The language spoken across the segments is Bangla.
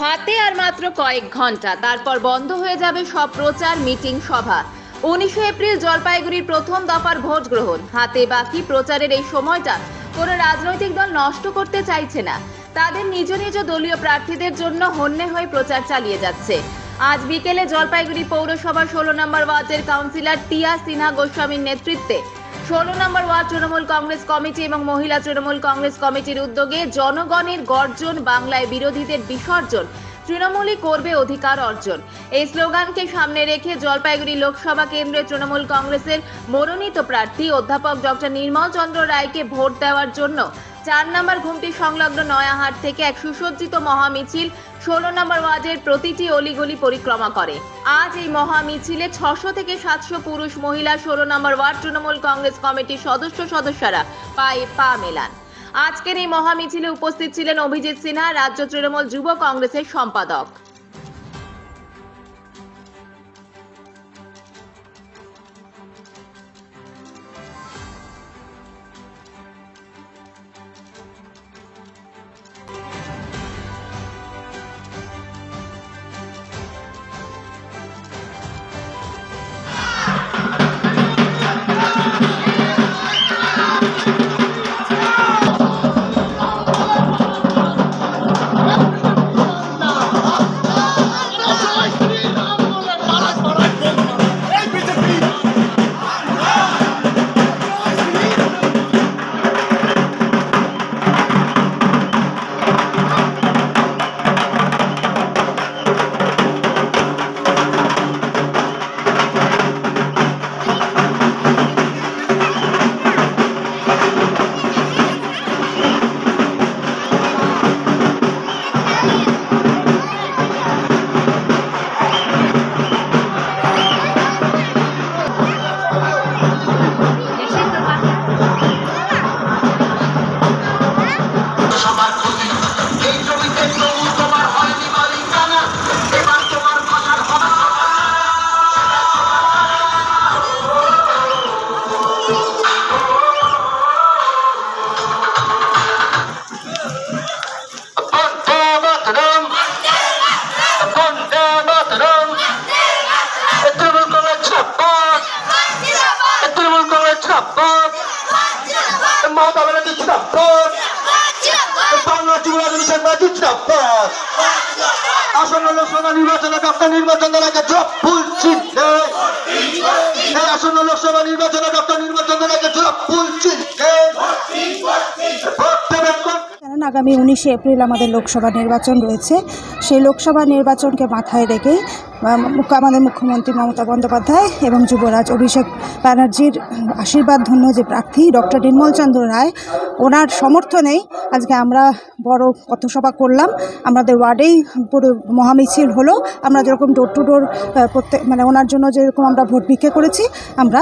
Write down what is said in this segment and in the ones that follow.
হাতে আর মাত্র কয়েক ঘণ্টা। তারপর বন্ধ হয়ে যাবে সব প্রচার, মিটিং, সভা। উনিশে এপ্রিল জলপাইগুড়ির প্রথম দফার ভোট গ্রহণ। হাতে বাকি প্রচারের এই সময়টা কোনো রাজনৈতিক দল নষ্ট করতে চাইছে না। তাদের নিজ নিজ দলীয় প্রার্থীদের জন্য হন্যে হয়ে প্রচার চালিয়ে যাচ্ছে। আজ বিকেলে জলপাইগুড়ি পৌরসভার ষোলো নম্বর ওয়ার্ডের কাউন্সিলর টিয়া সিনহা গোস্বামীর নেতৃত্বে ষোলো number ward Trinamool Congress committee এবং মহিলা তৃণমূল কংগ্রেস কমিটির উদ্যোগে জনগণের গর্জন, বাংলায় বিরোধীদের বিসর্জন, তৃণমূলই করবে অধিকার অর্জন। এই স্লোগানকে সামনে রেখে জলপাইগুড়ি লোকসভা কেন্দ্রে তৃণমূল কংগ্রেসের মনোনীত প্রার্থী অধ্যাপক ডক্টর নির্মল চন্দ্র রায়কে ভোট দেওয়ার জন্য চার নম্বর ঘুমটি সংলগ্ন নয়াহাট থেকে এক সুসজ্জিত মহামিছিল, ষোলো নম্বর ওয়ার্ডের প্রতিটি অলিগলি পরিক্রমা করে। আজ এই মহামিছিলে ছশো থেকে সাতশো পুরুষ মহিলা, ষোলো নম্বর ওয়ার্ড তৃণমূল কংগ্রেস কমিটির সদস্য সদস্যরা পায়ে পা মেলান। আজকের এই মহামিছিলে উপস্থিত ছিলেন অভিজিৎ সিনহা, রাজ্য তৃণমূল যুব কংগ্রেসের সম্পাদক। ব্যানার্জি ছাপ্পান বাংলা আসন্ন লোকসভা নির্বাচনে ডক্টর নির্বাচন দলাকে জব ফুল চিনতে আসন্ন লোকসভা নির্বাচনে ডক্টর আগামী উনিশে এপ্রিল আমাদের লোকসভা নির্বাচন রয়েছে। সেই লোকসভা নির্বাচনকে মাথায় রেখে আম, আমাদের মুখ্যমন্ত্রী মমতা বন্দ্যোপাধ্যায় এবং যুবরাজ অভিষেক ব্যানার্জির আশীর্বাদ ধন্য যে প্রার্থী ডক্টর নির্মল চন্দ্র রায় ওনার সমর্থনেই আজকে আমরা বড় পথসভা করলাম। আমাদের ওয়ার্ডেই পুরো মহামিছিল হলো। আমরা যেরকম ডোর টু ডোর প্রত্যেক মানে ওনার জন্য যেরকম আমরা ভোট ভিক্ষে করেছি আমরা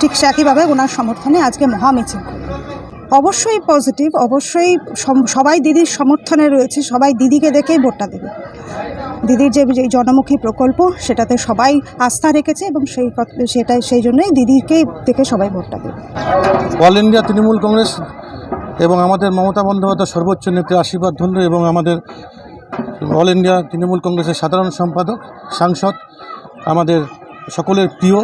ঠিক একইভাবে ওনার সমর্থনে আজকে মহামিছিল। করলাম অবশ্যই পজিটিভ অবশ্যই সবাই দিদির সমর্থনে রয়েছে, সবাই দিদিকে দেখেই ভোটটা দেবে। দিদির যে জনমুখী প্রকল্প, সেটাতে সবাই আস্থা রেখেছে এবং সেই সেটাই, সেই জন্যই দিদিকে দেখে সবাই ভোটটা দেবে। অল ইন্ডিয়া তৃণমূল কংগ্রেস এবং আমাদের মমতা বন্দ্যোপাধ্যায় সর্বোচ্চ নেত্রীর আশীর্বাদ ধন্য এবং আমাদের অল ইন্ডিয়া তৃণমূল কংগ্রেসের সাধারণ সম্পাদক, সাংসদ, আমাদের সকলের প্রিয়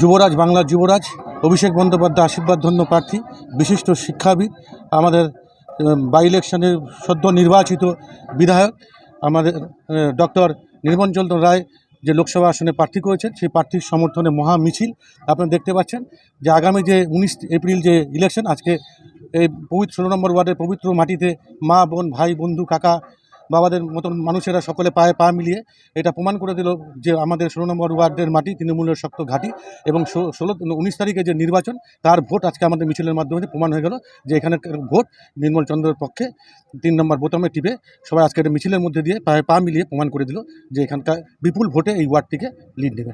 যুবরাজ, বাংলার যুবরাজ অভিষেক বন্দ্যোপাধ্যায় আশীর্বাদ ধন্য প্রার্থী, বিশিষ্ট শিক্ষাবিদ, আমাদের বাই ইলেকশনের সদ্য নির্বাচিত বিধায়ক, আমাদের ডক্টর নির্মলচন্দ্র রায় যে লোকসভা আসনে প্রার্থী করেছেন, সেই প্রার্থীর সমর্থনে মহা মিছিল আপনারা দেখতে পাচ্ছেন যে আগামী যে উনিশ এপ্রিল যে ইলেকশন আজকে এই পবিত্র ষোলো নম্বর ওয়ার্ডের পবিত্র মাটিতে মা, বোন, ভাই, বন্ধু, কাকা বাবাদের মতন মানুষেরা সকলে পায়ে পা মিলিয়ে এটা প্রমাণ করে দিল যে আমাদের ষোলো নম্বর ওয়ার্ডের মাটি তৃণমূলের শক্ত ঘাঁটি এবং ষোলো, উনিশ তারিখে যে নির্বাচন, তার ভোট আজকে আমাদের মিছিলের মাধ্যমে প্রমাণ হয়ে গেল যে এখানে ভোট নির্মল চন্দ্রের পক্ষে তিন নম্বর বোতামে টিপে সবাই আজকে একটা মিছিলের মধ্যে দিয়ে পায়ে পা মিলিয়ে প্রমাণ করে দিল যে এখানকার বিপুল ভোটে এই ওয়ার্ডটিকে লিড নেবে।